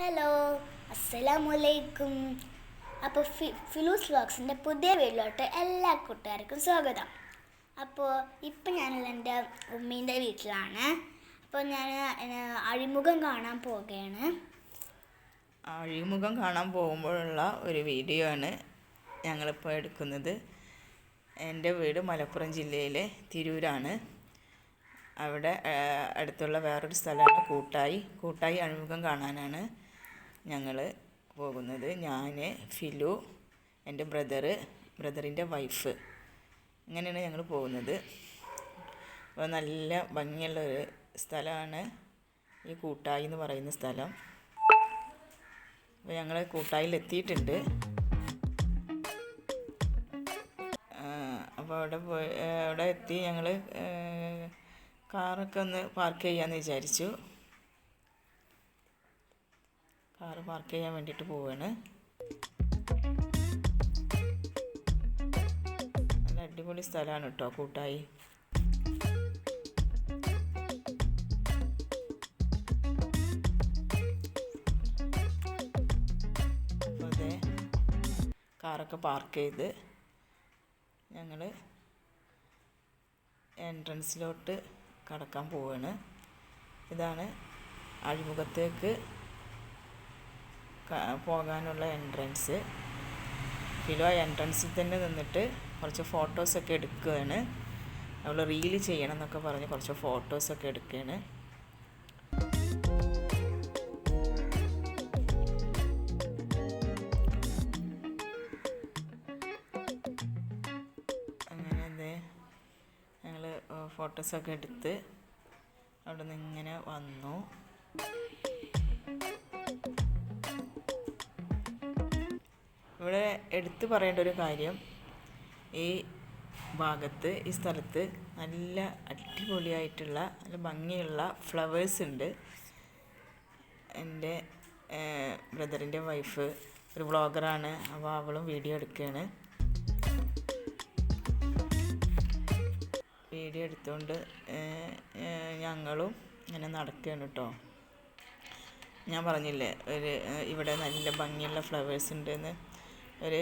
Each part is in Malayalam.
ഹലോ അസ്സലാമലൈക്കും അപ്പോൾ ഫി ഫിലൂസ് വ്ളോഗ്സിന്റെ പുതിയ വീട്ടിലോട്ട് എല്ലാ കൂട്ടുകാർക്കും സ്വാഗതം. അപ്പോൾ ഇപ്പം ഞാനുള്ള എന്റെ ഉമ്മീന്റെ വീട്ടിലാണ്. അപ്പോൾ ഞാൻ അഴിമുഖം കാണാൻ പോവുകയാണ്. അഴിമുഖം കാണാൻ പോകുമ്പോഴുള്ള ഒരു വീഡിയോ ആണ് ഞങ്ങളിപ്പോൾ എടുക്കുന്നത്. എന്റെ വീട് മലപ്പുറം ജില്ലയിലെ തിരൂരാണ്. അവിടെ അടുത്തുള്ള വേറൊരു സ്ഥലമാണ് കൂട്ടായി. കൂട്ടായി അഴിമുഖം കാണാനാണ്. ഞങ്ങൾ പോകുന്നത് ഞാൻ ഫിലു എന്റെ ബ്രദർ ബ്രദറിന്റെ വൈഫ്. അങ്ങനെയാണ് ഞങ്ങൾ പോകുന്നത്. അപ്പോൾ നല്ല ഭംഗിയുള്ള ഒരു സ്ഥലമാണ് ഈ കൂട്ടായി എന്ന് പറയുന്ന സ്ഥലം. അപ്പോൾ ഞങ്ങൾ കൂട്ടായിൽ എത്തിയിട്ടുണ്ട്. അപ്പോൾ അവിടെ പോയി അവിടെ എത്തി ഞങ്ങൾ കാറൊക്കെ ഒന്ന് പാർക്ക് ചെയ്യാമെന്ന് വിചാരിച്ചു. കാറ് പാർക്ക് ചെയ്യാൻ വേണ്ടിയിട്ട് പോവാണ്. നല്ല അടിപൊളി സ്ഥലമാണ് കേട്ടോ കൂട്ടായി. കാറൊക്കെ പാർക്ക് ചെയ്ത് ഞങ്ങൾ എൻട്രൻസിലോട്ട് കടക്കാൻ പോവാണ്. ഇതാണ് അഴിമുഖത്തേക്ക് പോകാനുള്ള എൻട്രൻസ് ഫിലോ എൻട്രൻസിൽ തന്നെ നിന്നിട്ട് കുറച്ച് ഫോട്ടോസൊക്കെ എടുക്കുകയാണ്. അവൾ റീൽ ചെയ്യണം എന്നൊക്കെ പറഞ്ഞ് കുറച്ച് ഫോട്ടോസൊക്കെ എടുക്കുകയാണ്. അങ്ങനെ അതെ ഞങ്ങൾ ഫോട്ടോസൊക്കെ എടുത്ത് അവിടെ നിന്ന് ഇങ്ങനെ വന്നു. ഇവിടെ എടുത്തു പറയേണ്ട ഒരു കാര്യം ഈ ഭാഗത്ത് ഈ സ്ഥലത്ത് നല്ല അടിപൊളിയായിട്ടുള്ള നല്ല ഭംഗിയുള്ള ഫ്ലവേഴ്സ് ഉണ്ട്. എന്റെ ബ്രദറിന്റെ വൈഫ് ഒരു വ്ളോഗറാണ്. അപ്പോൾ അവളും വീഡിയോ എടുക്കുകയാണ്. വീഡിയോ എടുത്തുകൊണ്ട് ഞങ്ങളും ഇങ്ങനെ നടക്കുകയാണ് കേട്ടോ ഞാൻ പറഞ്ഞില്ലേ ഒരു ഇവിടെ നല്ല ഭംഗിയുള്ള ഫ്ലവേഴ്സ് ഉണ്ടെന്ന്. ഒരു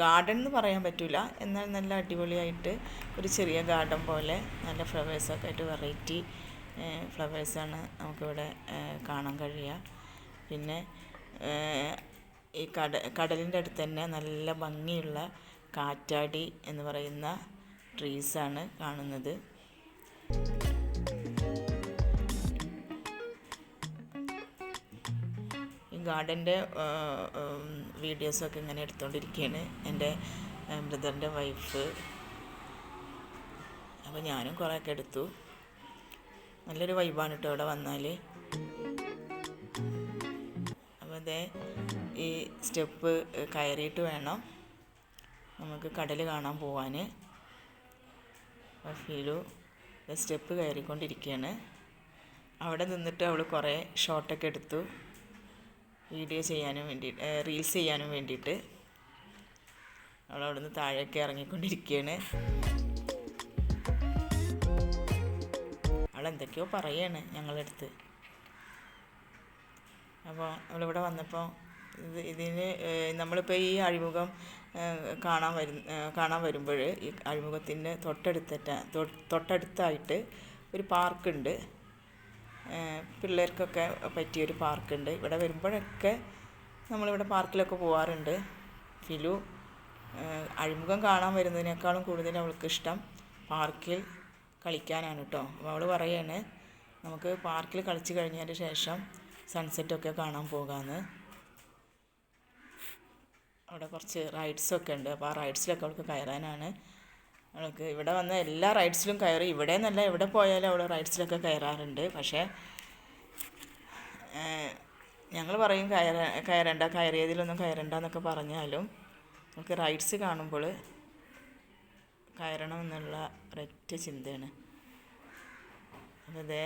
ഗാർഡൻ എന്ന് പറയാൻ പറ്റില്ല എന്നാൽ നല്ല അടിപൊളിയായിട്ട് ഒരു ചെറിയ ഗാർഡൻ പോലെ നല്ല ഫ്ലവേഴ്സൊക്കെ ആയിട്ട് വെറൈറ്റി ഫ്ലവേഴ്സാണ് നമുക്കിവിടെ കാണാൻ കഴിയുക. പിന്നെ ഈ കട കടലിന്റെ അടുത്ത് തന്നെ നല്ല ഭംഗിയുള്ള കാറ്റാടി എന്ന് പറയുന്ന ട്രീസാണ് കാണുന്നത്. ഗാർഡന്റെ വീഡിയോസൊക്കെ ഇങ്ങനെ എടുത്തുകൊണ്ടിരിക്കുകയാണ് എന്റെ ബ്രദറിന്റെ വൈഫ്. അപ്പോൾ ഞാനും കുറേയൊക്കെ എടുത്തു. നല്ലൊരു വൈബാണ് കേട്ടോ ഇവിടെ വന്നാൽ അപ്പോൾ ഇതേ ഈ സ്റ്റെപ്പ് കയറിയിട്ട് വേണം നമുക്ക് കടൽ കാണാൻ പോവാൻ ഫീലു സ്റ്റെപ്പ് കയറിക്കൊണ്ടിരിക്കുകയാണ് അവിടെ നിന്നിട്ട് അവൾ കുറേ ഷോട്ടൊക്കെ എടുത്തു. വീഡിയോ ചെയ്യാനും വേണ്ടി റീൽസ് ചെയ്യാനും വേണ്ടിയിട്ട് നിന്ന് താഴേക്ക് ഇറങ്ങിക്കൊണ്ടിരിക്കുകയാണ്. അവൾ എന്തൊക്കെയോ പറയാണ് ഞങ്ങളുടെ അടുത്ത് അപ്പോൾ അവളിവിടെ വന്നപ്പോൾ ഇത് ഇതിന് നമ്മളിപ്പോൾ ഈ അഴിമുഖം കാണാൻ വരും കാണാൻ വരുമ്പോൾ ഈ അഴിമുഖത്തിന്റെ തൊട്ടടുത്തിട്ട് തൊട്ടടുത്തായിട്ട് ഒരു പാർക്കുണ്ട്. പിള്ളേർക്കൊക്കെ പറ്റിയൊരു പാർക്കുണ്ട്. ഇവിടെ വരുമ്പോഴൊക്കെ നമ്മളിവിടെ പാർക്കിലൊക്കെ പോകാറുണ്ട് ഫിലു അഴിമുഖം കാണാൻ വരുന്നതിനേക്കാളും കൂടുതൽ അവൾക്ക് ഇഷ്ടം പാർക്കിൽ കളിക്കാനാണ് കേട്ടോ അപ്പോൾ അവൾ പറയാണ് നമുക്ക് പാർക്കിൽ കളിച്ച് കഴിഞ്ഞതിന് ശേഷം സൺസെറ്റൊക്കെ കാണാൻ പോകാമെന്ന് അവിടെ കുറച്ച് റൈഡ്സൊക്കെ ഉണ്ട്. അപ്പോൾ ആ റൈഡ്സിലൊക്കെ അവൾക്ക് കയറാനാണ് അവൾക്ക് ഇവിടെ വന്ന എല്ലാ റൈഡ്സിലും കയറി ഇവിടെ നിന്നല്ല എവിടെ പോയാലും അവൾ റൈഡ്സിലൊക്കെ കയറാറുണ്ട്. പക്ഷേ ഞങ്ങൾ പറയും കയറ കയറണ്ട കയറിയതിലൊന്നും കയറണ്ട എന്നൊക്കെ പറഞ്ഞാലും നമുക്ക് റൈഡ്സ് കാണുമ്പോൾ കയറണം എന്നുള്ള ഒരൊറ്റ ചിന്തയാണ്. അതേ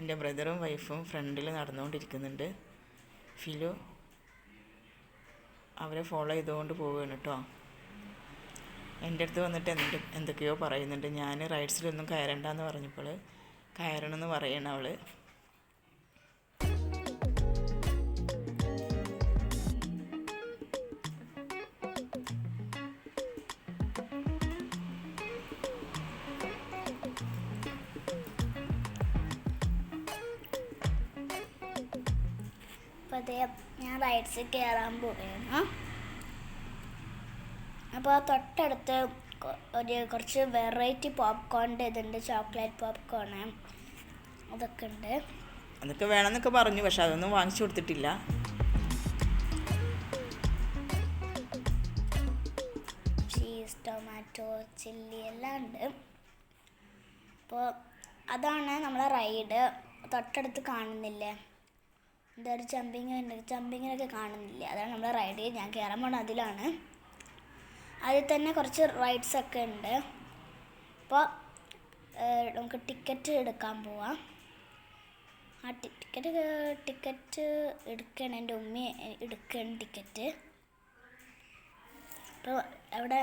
എന്റെ ബ്രദറും വൈഫും ഫ്രണ്ടിൽ നടന്നുകൊണ്ടിരിക്കുന്നുണ്ട്. ഫിലു അവരെ ഫോളോ ചെയ്തുകൊണ്ട് പോവുകയാണ് കേട്ടോ എന്റെ അടുത്ത് വന്നിട്ട് എന്ത് എന്തൊക്കെയോ പറയുന്നുണ്ട്. ഞാൻ റൈഡ്സിലൊന്നും കയറണ്ടെന്ന് പറഞ്ഞപ്പോൾ കയറണമെന്ന് പറയണം അവൾ ഞാൻ റൈഡ്സിൽ കയറാൻ പോവുകയാണ്. അപ്പോൾ ആ തൊട്ടടുത്ത് ഒരു കുറച്ച് വെറൈറ്റി പോപ്കോണിന്റെ ഇതുണ്ട്. ചോക്ലേറ്റ് പോപ്കോണ് അതൊക്കെ ഉണ്ട്. അതൊക്കെ വേണമെന്നൊക്കെ പറഞ്ഞു. പക്ഷെ അതൊന്നും വാങ്ങിച്ചു കൊടുത്തിട്ടില്ല. ചീസ് ടൊമാറ്റോ ചില്ലി എല്ലാം ഉണ്ട്. അപ്പോൾ അതാണ് നമ്മളെ റൈഡ് തൊട്ടടുത്ത് കാണുന്നില്ലേ? എന്താ ഒരു ജമ്പിങ് ഉണ്ട് ജമ്പിങ്ങിനൊക്കെ കാണുന്നില്ലേ? അതാണ് നമ്മളെ റൈഡ് ഞാൻ കയറാൻ പോണ അതിലാണ്. അതിൽ തന്നെ കുറച്ച് റൈഡ്സ് ഒക്കെ ഉണ്ട്. അപ്പോൾ നമുക്ക് ടിക്കറ്റ് എടുക്കാൻ പോവാം. ആ ടിക്കറ്റ് ടിക്കറ്റ് എടുക്കണം. എന്റെ ഉമ്മ എടുക്കണം ടിക്കറ്റ് അപ്പോൾ അവിടെ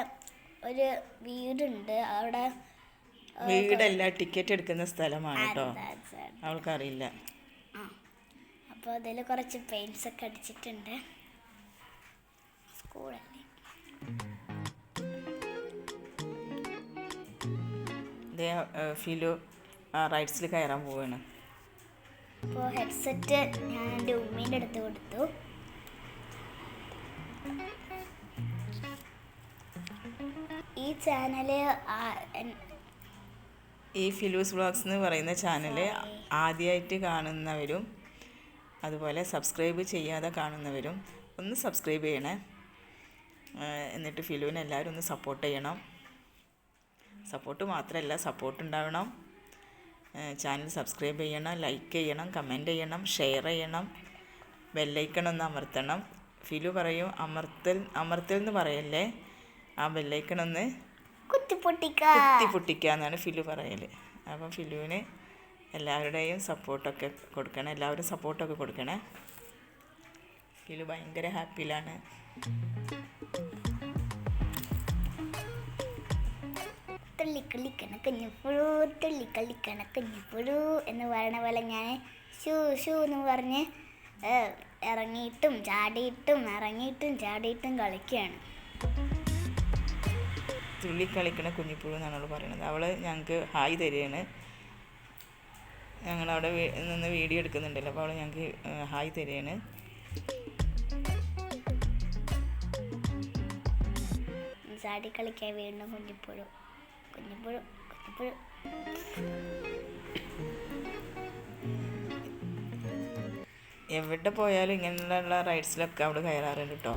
ഒരു വീടുണ്ട്. അവിടെ വീടല്ല ടിക്കറ്റ് എടുക്കുന്ന സ്ഥലമാണ് കേട്ടോ അവൾക്കറിയില്ല. അപ്പോൾ അതിൽ കുറച്ച് പെയിൻസ് ഒക്കെ അടിച്ചിട്ടുണ്ട്. സ്കൂളല്ലേ? ഇതേ ഫിലു റൈഡ്സിൽ കയറാൻ പോവാണ്. അപ്പോൾ ഹെഡ്സെറ്റ് ഞാൻ എന്റെ ഉമ്മീന്റെ അടുത്ത് കൊടുത്തു. ഈ ചാനൽ ഈ ഫിലൂസ് വ്ളോഗ്സ് എന്ന് പറയുന്ന ചാനൽ ആദ്യമായിട്ട് കാണുന്നവരും അതുപോലെ സബ്സ്ക്രൈബ് ചെയ്യാതെ കാണുന്നവരും ഒന്ന് സബ്സ്ക്രൈബ് ചെയ്യണേ. എന്നിട്ട് ഫിലുവിനെ എല്ലാവരും ഒന്ന് സപ്പോർട്ട് ചെയ്യണം. സപ്പോർട്ട് മാത്രമല്ല സപ്പോർട്ട് ഉണ്ടാവണം. ചാനൽ സബ്സ്ക്രൈബ് ചെയ്യണം ലൈക്ക് ചെയ്യണം കമന്റ് ചെയ്യണം ഷെയർ ചെയ്യണം ബെല്ലൈക്കൺ ഒന്ന് അമർത്തണം. ഫിലു പറയും അമർത്തൽ അമർത്തൽ എന്ന് പറയല്ലേ? ആ ബെല്ലൈക്കൺ ഒന്ന് കുത്തിപ്പൊട്ടിക്ക. കുത്തി പൊട്ടിക്കുക എന്നാണ് ഫിലു പറയൽ അപ്പം ഫിലുവിന് എല്ലാവരുടെയും സപ്പോർട്ടൊക്കെ കൊടുക്കണം എല്ലാവരും സപ്പോർട്ടൊക്കെ കൊടുക്കണേ. ഫിലു ഭയങ്കര ഹാപ്പിയിലാണ് തുള്ളിക്കളിക്കണ കുഞ്ഞിപ്പുഴു തുള്ളിക്കളിക്കണ പുഴു എന്ന് പറയണ പോലെ ഞാൻ ഷൂ ഷൂ എന്ന് പറഞ്ഞ് ഇറങ്ങിയിട്ടും ചാടിയിട്ടും ഇറങ്ങിയിട്ടും ചാടിയിട്ടും കളിക്കുകയാണ്. തുള്ളി കളിക്കണ കുഞ്ഞിപ്പുഴു എന്നാണ് അവൾ പറയുന്നത് അവൾ ഞങ്ങൾക്ക് ഹായ് തരികയാണ്. ഞങ്ങളവിടെ നിന്ന് വീഡിയോ എടുക്കുന്നുണ്ടല്ലോ അപ്പോൾ അവൾ ഞങ്ങൾക്ക് ഹായ് തരികയാണ്. ചാടി കളിക്കാൻ വീണ്ടും കുഞ്ഞിപ്പുഴു എവിടെ പോയാലും ഇങ്ങനെയുള്ള റൈഡ്സിലൊക്കെ അവൾ കയറാറുണ്ട് കേട്ടോ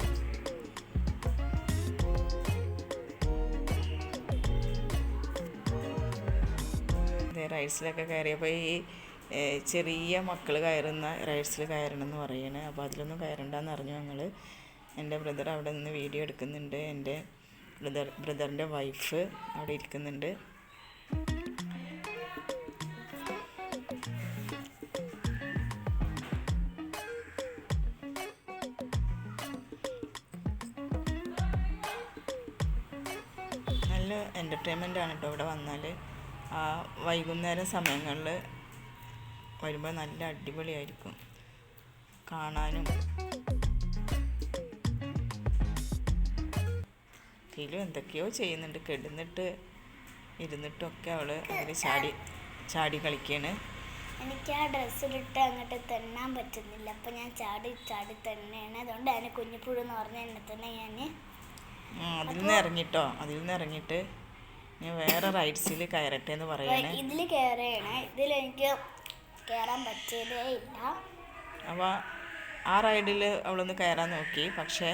റൈഡ്സിലൊക്കെ കയറിയപ്പോൾ ഈ ചെറിയ മക്കൾ കയറുന്ന റൈഡ്സിൽ കയറണം എന്ന് പറയണേ. അപ്പോൾ അതിലൊന്നും കയറണ്ടെന്ന് അറിഞ്ഞു ഞങ്ങൾ എന്റെ ബ്രദർ അവിടെ നിന്ന് വീഡിയോ എടുക്കുന്നുണ്ട്. എന്റെ ബ്രദർ ബ്രദറിന്റെ വൈഫ് അവിടെ ഇരിക്കുന്നുണ്ട്. നല്ല എന്റർടൈൻമെന്റ് ആണ് കേട്ടോ ഇവിടെ വന്നാൽ ആ വൈകുന്നേരം സമയങ്ങളിൽ വരുമ്പോൾ നല്ല അടിപൊളിയായിരിക്കും. കാണാനും. ഫീലും എന്തൊക്കെയോ ചെയ്യുന്നുണ്ട്. കെടുന്നിട്ട് ഇരുന്നിട്ടൊക്കെ അവൾ അതിൽ ചാടി ചാടി കളിക്കുകയാണ് എനിക്ക് ആ ഡ്രസ്സ് ഇട്ട് അങ്ങോട്ട് തെന്നാൻ പറ്റുന്നില്ല. അപ്പം ഞാൻ ചാടി ചാടി തന്നെയാണ്. അതുകൊണ്ട് അതിന് കുഞ്ഞിപ്പുഴ എന്ന് പറഞ്ഞ എന്നെ തന്നെ ഞാൻ അതിൽ നിന്ന് ഇറങ്ങിട്ടോ? അതിൽ നിന്ന് ഇറങ്ങിയിട്ട് ഞാൻ വേറെ റൈഡ്സിൽ കയറട്ടെ എന്ന് പറയാണ്. ഇതിൽ കയറുകയാണ്. ഇതിൽ എനിക്ക് കയറാൻ പറ്റിയതേ ഇല്ല. അപ്പോൾ ആ റൈഡിൽ അവളൊന്ന് കയറാൻ നോക്കി. പക്ഷേ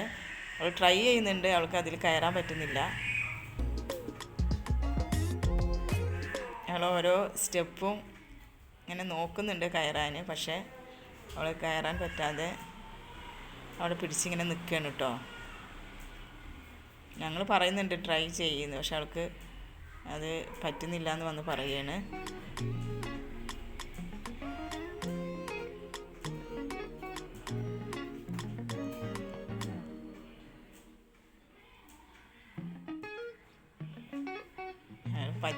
അവൾ ട്രൈ ചെയ്യുന്നുണ്ട്. അവൾക്ക് അതിൽ കയറാൻ പറ്റുന്നില്ല. അവൾ ഓരോ സ്റ്റെപ്പും ഇങ്ങനെ നോക്കുന്നുണ്ട് കയറാൻ. പക്ഷേ അവൾ കയറാൻ പറ്റാതെ അവിടെ പിടിച്ചിങ്ങനെ നിൽക്കുകയാണ് കേട്ടോ. ഞങ്ങൾ പറയുന്നുണ്ട് ട്രൈ ചെയ്യുന്നു. പക്ഷെ അവൾക്ക് അത് പറ്റുന്നില്ല എന്ന് വന്ന് പറയുകയാണ്.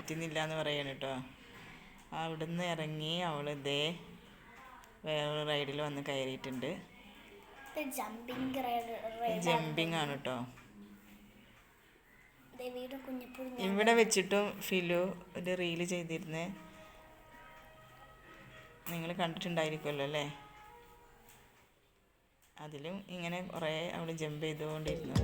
പറ്റുന്നില്ല എന്ന് പറയാണ് കേട്ടോ അവിടുന്ന് ഇറങ്ങി അവൾ ഇതേ വേറൊരു റൈഡിൽ വന്ന് കയറിയിട്ടുണ്ട്. ജമ്പിങ് ആണ്. കേട്ടോ ഇവിടെ വെച്ചിട്ടും ഫിലു ഒരു റീൽ ചെയ്തിരുന്നേ. നിങ്ങൾ കണ്ടിട്ടുണ്ടായിരിക്കുമല്ലോ അല്ലേ? അതിലും ഇങ്ങനെ കുറേ അവൾ ജമ്പ് ചെയ്തുകൊണ്ടിരുന്നു.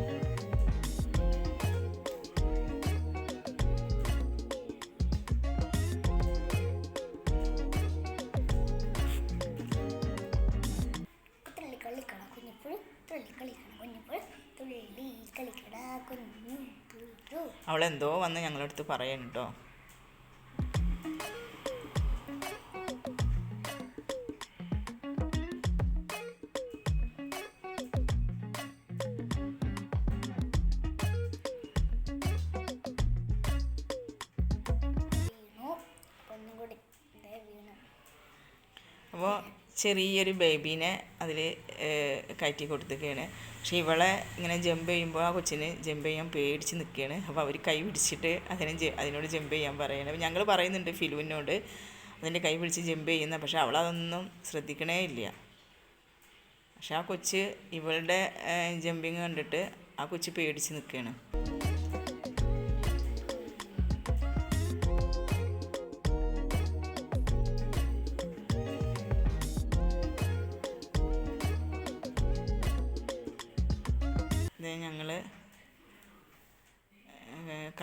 അവളെന്തോ വന്ന് ഞങ്ങളടുത്ത് പറയണം കേട്ടോ ചെറിയൊരു ബേബീനെ അതിൽ കയറ്റി കൊടുത്തുകയാണ് പക്ഷെ ഇവളെ ഇങ്ങനെ ജമ്പ് ചെയ്യുമ്പോൾ ആ കൊച്ചിന് ജമ്പ് ചെയ്യാൻ പേടിച്ച് നിൽക്കുകയാണ്. അപ്പോൾ അവർ കൈ പിടിച്ചിട്ട് അതിനെ അതിനോട് ജമ്പ് ചെയ്യാൻ പറയണം. അപ്പോൾ ഞങ്ങൾ പറയുന്നുണ്ട് ഫിലുവിനോട് അതിന്റെ കൈ പിടിച്ച് ജമ്പ് ചെയ്യുന്ന പക്ഷെ അവളതൊന്നും ശ്രദ്ധിക്കണേ ഇല്ല. പക്ഷെ ആ കൊച്ച് ഇവളുടെ ജമ്പിങ് കണ്ടിട്ട് ആ കൊച്ച് പേടിച്ച് നിൽക്കുകയാണ്.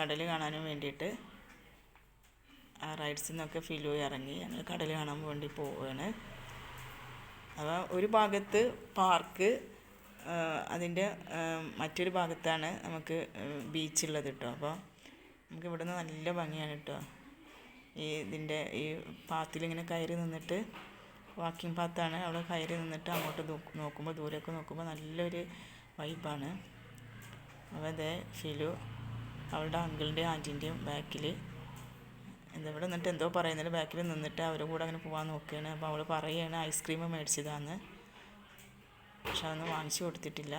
കടൽ കാണാനും വേണ്ടിയിട്ട് ആ റൈഡ്സിൽ നിന്നൊക്കെ ഫിലു ഇറങ്ങി. ഞങ്ങൾ കടൽ കാണാൻ വേണ്ടി പോവുകയാണ് അപ്പോൾ ഒരു ഭാഗത്ത് പാർക്ക് അതിന്റെ മറ്റൊരു ഭാഗത്താണ് നമുക്ക് ബീച്ചുള്ളത് കേട്ടോ അപ്പോൾ നമുക്ക് ഇവിടെ നിന്ന് നല്ല ഭംഗിയാണ് കേട്ടോ ഈ ഇതിന്റെ ഈ പാത്തിലിങ്ങനെ കയറി നിന്നിട്ട് വാക്കിംഗ് പാത്താണ് അവിടെ കയറി നിന്നിട്ട് അങ്ങോട്ട് നോക്ക് നോക്കുമ്പോൾ ദൂരമൊക്കെ നോക്കുമ്പോൾ നല്ലൊരു വൈബാണ് അപ്പോൾ അതെ ഫിലു അവളുടെ അങ്കിളിന്റെയും ആന്റീന്റെയും ബാക്കിൽ എന്താ ഇവിടെ നിന്നിട്ട് എന്തോ പറയുന്നില്ല ബാക്കിൽ നിന്നിട്ട് അവരുടെ കൂടെ അങ്ങനെ പോകാൻ നോക്കുകയാണ്. അപ്പോൾ അവൾ പറയുകയാണ് ഐസ്ക്രീം മേടിച്ചതാന്ന്. പക്ഷെ അതൊന്നും വാങ്ങിച്ചു കൊടുത്തിട്ടില്ല.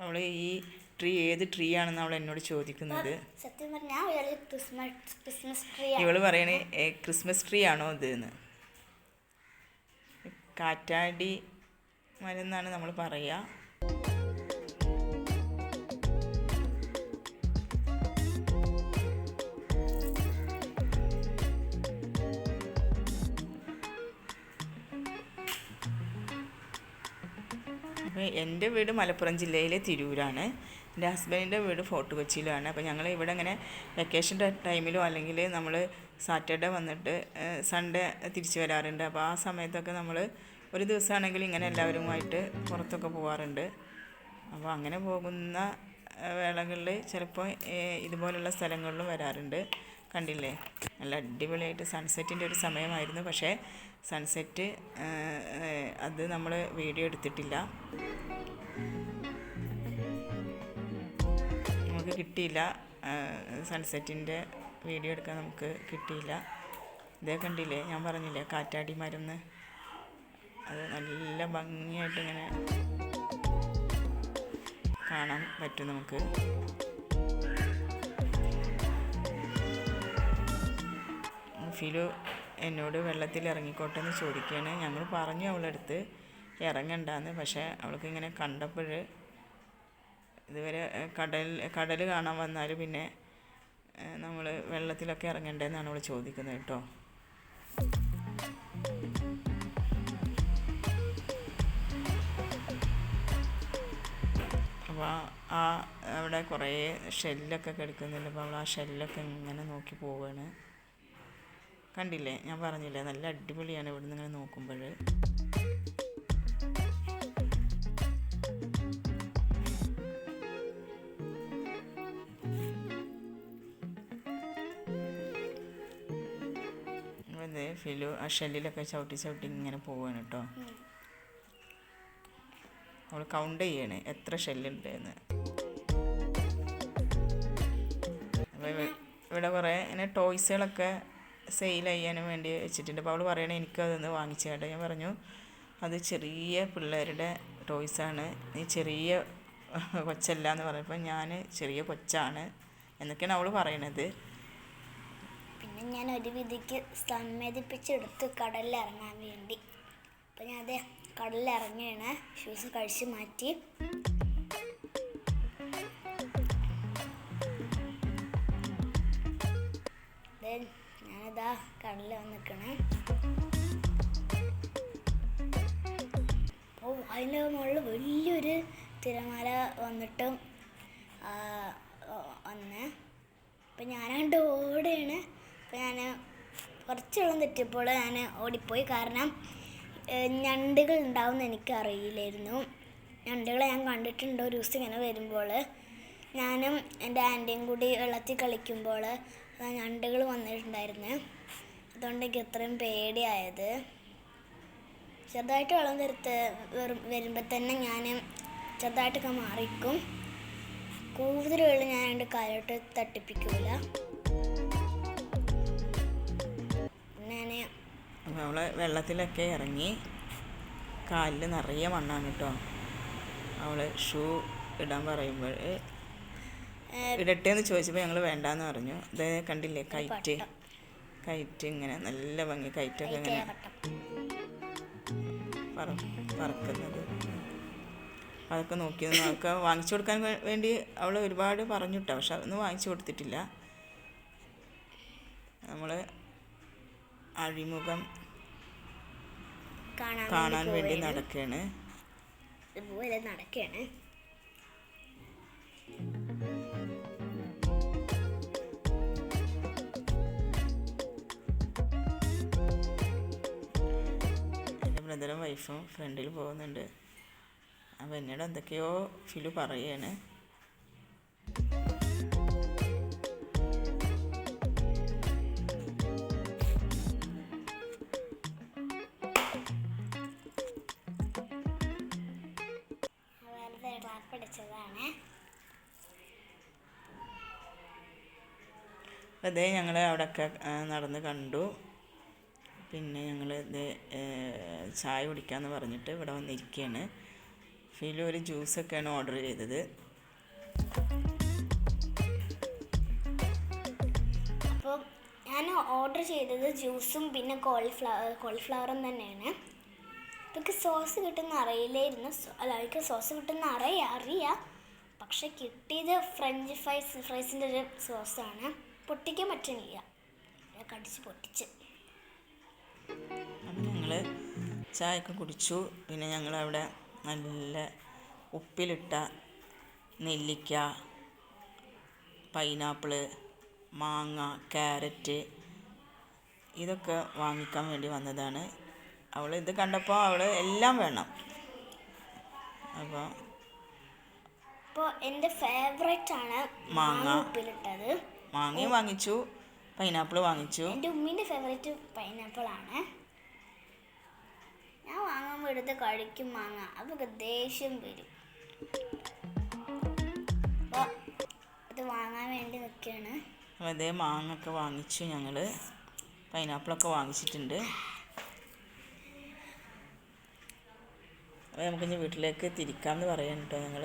അവൾ ഈ ട്രീ ഏത് ട്രീ ആണെന്ന് അവൾ എന്നോട് ചോദിക്കുന്നത്. സത്യം പറഞ്ഞാൽ ഒരു ക്രിസ്മസ് ക്രിസ്മസ് ട്രീ ഇവൾ പറയണേ ക്രിസ്മസ് ട്രീ ആണോ ഇത് എന്ന് കാറ്റാടി മരം എന്നാണ് നമ്മൾ പറയുക അപ്പോൾ എന്റെ വീട് മലപ്പുറം ജില്ലയിലെ തിരൂരാണ്. എന്റെ ഹസ്ബൻഡിന്റെ വീട് ഫോർട്ട് കൊച്ചിയിലാണ്. അപ്പോൾ ഞങ്ങൾ ഇവിടെ ഇങ്ങനെ വെക്കേഷൻ ടൈമിലോ അല്ലെങ്കിൽ നമ്മൾ സാറ്റർഡേ വന്നിട്ട് സൺഡേ തിരിച്ചു വരാറുണ്ട്. അപ്പോൾ ആ സമയത്തൊക്കെ നമ്മൾ ഒരു ദിവസമാണെങ്കിൽ ഇങ്ങനെ എല്ലാവരുമായിട്ട് പുറത്തൊക്കെ പോകാറുണ്ട് അപ്പോൾ അങ്ങനെ പോകുന്ന വേളകളിൽ ചിലപ്പോൾ ഇതുപോലുള്ള സ്ഥലങ്ങളിലും വരാറുണ്ട്. കണ്ടില്ലേ? നല്ല അടിപൊളിയായിട്ട് സൺസെറ്റിന്റെ ഒരു സമയമായിരുന്നു. പക്ഷേ സൺസെറ്റ് അത് നമ്മൾ വീഡിയോ എടുത്തിട്ടില്ല. നമുക്ക് കിട്ടിയില്ല. സൺസെറ്റിന്റെ വീഡിയോ എടുക്കാൻ നമുക്ക് കിട്ടിയില്ല. ഇതേ കണ്ടില്ലേ? ഞാൻ പറഞ്ഞില്ലേ? കാറ്റാടി മരുന്ന് അത് നല്ല ഭംഗിയായിട്ട് ഇങ്ങനെ കാണാൻ പറ്റും നമുക്ക്. ഫിലു എന്നോട് വെള്ളത്തിൽ ഇറങ്ങിക്കോട്ടെ എന്ന് ചോദിക്കുകയാണ്. ഞങ്ങൾ പറഞ്ഞു അവളടുത്ത് ഇറങ്ങണ്ടെന്ന്. പക്ഷേ അവൾക്ക് ഇങ്ങനെ കണ്ടപ്പോൾ ഇതുവരെ കടൽ കടൽ കാണാൻ വന്നാൽ പിന്നെ നമ്മൾ വെള്ളത്തിലൊക്കെ ഇറങ്ങണ്ടേന്നാണ് അവൾ ചോദിക്കുന്നത് കേട്ടോ. അപ്പോൾ ആ അവിടെ കുറേ ഷെല്ലൊക്കെ കിടക്കുന്നുണ്ട് അപ്പോൾ അവൾ ആ ഷെല്ലൊക്കെ ഇങ്ങനെ നോക്കി പോവുകയാണ് കണ്ടില്ലേ? ഞാൻ പറഞ്ഞില്ലേ? നല്ല അടിപൊളിയാണ് ഇവിടുന്ന് ഇങ്ങനെ നോക്കുമ്പോൾ ഫിലു ആ ഷെല്ലിലൊക്കെ ചവിട്ടി ചവിട്ടി ഇങ്ങനെ പോവുകയാണ് കേട്ടോ. അവൾ കൗണ്ട് ചെയ്യണേ. എത്ര ഷെല്ലുണ്ട് എന്ന് ഇവിടെ കുറേ ഇങ്ങനെ ടോയ്സുകളൊക്കെ സെയിൽ ചെയ്യാനും വേണ്ടി വെച്ചിട്ടുണ്ട്. അപ്പോൾ അവൾ പറയണേ എനിക്കതൊന്ന് വാങ്ങിച്ചു കേട്ടോ ഞാൻ പറഞ്ഞു അത് ചെറിയ പിള്ളേരുടെ ടോയ്സാണ് നീ ചെറിയ കൊച്ചല്ല എന്ന് പറഞ്ഞപ്പോൾ ഞാൻ ചെറിയ കൊച്ചാണ് എന്നൊക്കെയാണ് അവൾ പറയണത്. പിന്നെ ഞാൻ ഒരു വിധിക്ക് സമ്മതിപ്പിച്ചെടുത്തു കടലിൽ ഇറങ്ങാൻ വേണ്ടി. അപ്പം ഞാൻ അതെ കടലിൽ ഇറങ്ങിയാണ് ഷൂസ് കഴിച്ച് മാറ്റി. ഞാനിതാ കടലിൽ വന്ന് നിൽക്കണേ അപ്പോൾ അതിന്റെ മുകളിൽ വലിയൊരു തിരമാല വന്നിട്ട് ഓ, വന്ന്. അപ്പം ഞാനങ്ങോട്ട് ഓടുകയാണ്. അപ്പം ഞാൻ കുറച്ച് വെള്ളം തെറ്റിയപ്പോൾ ഞാൻ ഓടിപ്പോയി. കാരണം ഞണ്ടുകൾ ഉണ്ടാവുമെന്ന് എനിക്ക് അറിയില്ലായിരുന്നു ഞണ്ടുകളെ ഞാൻ കണ്ടിട്ടുണ്ട് ഒരു ദിവസം ഇങ്ങനെ വരുമ്പോൾ. ഞാനും എന്റെ ആന്റിയും കൂടി വെള്ളത്തിൽ കളിക്കുമ്പോൾ ഞണ്ടുകൾ വന്നിട്ടുണ്ടായിരുന്നു. അതുകൊണ്ട് എനിക്ക് ഇത്രയും പേടിയായത്. ചെറുതായിട്ട് വെള്ളം തരുത്ത് വരുമ്പോൾ തന്നെ ഞാൻ ചെറുതായിട്ടൊക്കെ മാറിക്കും കൂടുതൽ വെള്ളം ഞാൻ എന്റെ കാലോട്ട് തട്ടിപ്പിക്കൂല. അപ്പോൾ അവൾ വെള്ളത്തിലൊക്കെ ഇറങ്ങി കാലിൽ നിറയെ മണ്ണാണ് കേട്ടോ. അവൾ ഷൂ ഇടാൻ പറയുമ്പോൾ ഇടട്ടെ എന്ന് ചോദിച്ചപ്പോൾ ഞങ്ങൾ വേണ്ടാന്ന് പറഞ്ഞു. ഇത് കണ്ടില്ലേ കയറ്റ് കയറ്റ് ഇങ്ങനെ നല്ല ഭംഗി കയറ്റൊക്കെ ഇങ്ങനെ പറ പറക്കുന്നത്. അതൊക്കെ നോക്കി നമുക്ക് വാങ്ങിച്ചു കൊടുക്കാൻ വേണ്ടി അവൾ ഒരുപാട് പറഞ്ഞു കേട്ടോ. പക്ഷെ അതൊന്നും വാങ്ങിച്ചു കൊടുത്തിട്ടില്ല. നമ്മൾ അഴിമുഖം കാണാൻ വേണ്ടി നടക്കാണ്. നടക്കുകയാണ് ഇതുപോലെ നടക്കുകയാണ് എന്റെ ബ്രദറും വൈഫും ഫ്രണ്ടിൽ പോകുന്നുണ്ട്. അപ്പോൾ എന്നോട് എന്തൊക്കെയോ ഫിലു പറയാണ്. അതേ ഞങ്ങൾ അവിടെയൊക്കെ നടന്ന് കണ്ടു. പിന്നെ ഞങ്ങൾ ഇത് ചായ കുടിക്കാമെന്ന് പറഞ്ഞിട്ട് ഇവിടെ വന്നിരിക്കുകയാണ് ഫീലും ഒരു ജ്യൂസൊക്കെയാണ് ഓർഡർ ചെയ്തത്. അപ്പോൾ ഞാൻ ഓർഡർ ചെയ്തത് ജ്യൂസും പിന്നെ കോളിഫ്ലവർ കോളിഫ്ലവറും തന്നെയാണ്. ഇതൊക്കെ സോസ് കിട്ടുന്ന അറിയില്ലായിരുന്നു. അല്ല എനിക്ക് സോസ് കിട്ടുന്ന അറിയാം അറിയാം. പക്ഷെ കിട്ടിയത് ഫ്രഞ്ച് ഫ്രൈസ് ഫ്രൈസിന്റെ ഒരു സോസാണ്. പൊട്ടിക്കാൻ പറ്റണില്ല കടിച്ച് പൊട്ടിച്ച്. അപ്പം ഞങ്ങൾ ചായയൊക്കെ കുടിച്ചു. പിന്നെ ഞങ്ങൾ അവിടെ നല്ല ഉപ്പിലിട്ട നെല്ലിക്ക പൈനാപ്പിൾ മാങ്ങ ക്യാരറ്റ് ഇതൊക്കെ വാങ്ങിക്കാൻ വേണ്ടി വന്നതാണ്. അവൾ ഇത് കണ്ടപ്പോൾ അവൾ എല്ലാം വേണം. അപ്പോൾ അപ്പോൾ എന്റെ ഫേവറേറ്റ് ആണ്. മാങ്ങ ഉപ്പിലിട്ടത്. മാങ്ങയും വാങ്ങിച്ചു. പൈനാപ്പിൾ വാങ്ങിച്ചു. എന്റെ ഉമ്മീന്റെ ഫേവറേറ്റ് പൈനാപ്പിൾ ആണ്. ഞാൻ വാങ്ങുമ്പോൾ എടുത്ത് കഴിക്കും മാങ്ങ. അപ്പോൾ ദേഷ്യം വരും. അത് വാങ്ങാൻ വേണ്ടി നിൽക്കുകയാണ് അതെ അതേ മാങ്ങ ഒക്കെ വാങ്ങിച്ചു ഞങ്ങൾ പൈനാപ്പിളൊക്കെ വാങ്ങിച്ചിട്ടുണ്ട്. അപ്പോൾ നമുക്കിനി വീട്ടിലേക്ക് തിരിക്കാമെന്ന് പറയാൻ കേട്ടോ ഞങ്ങൾ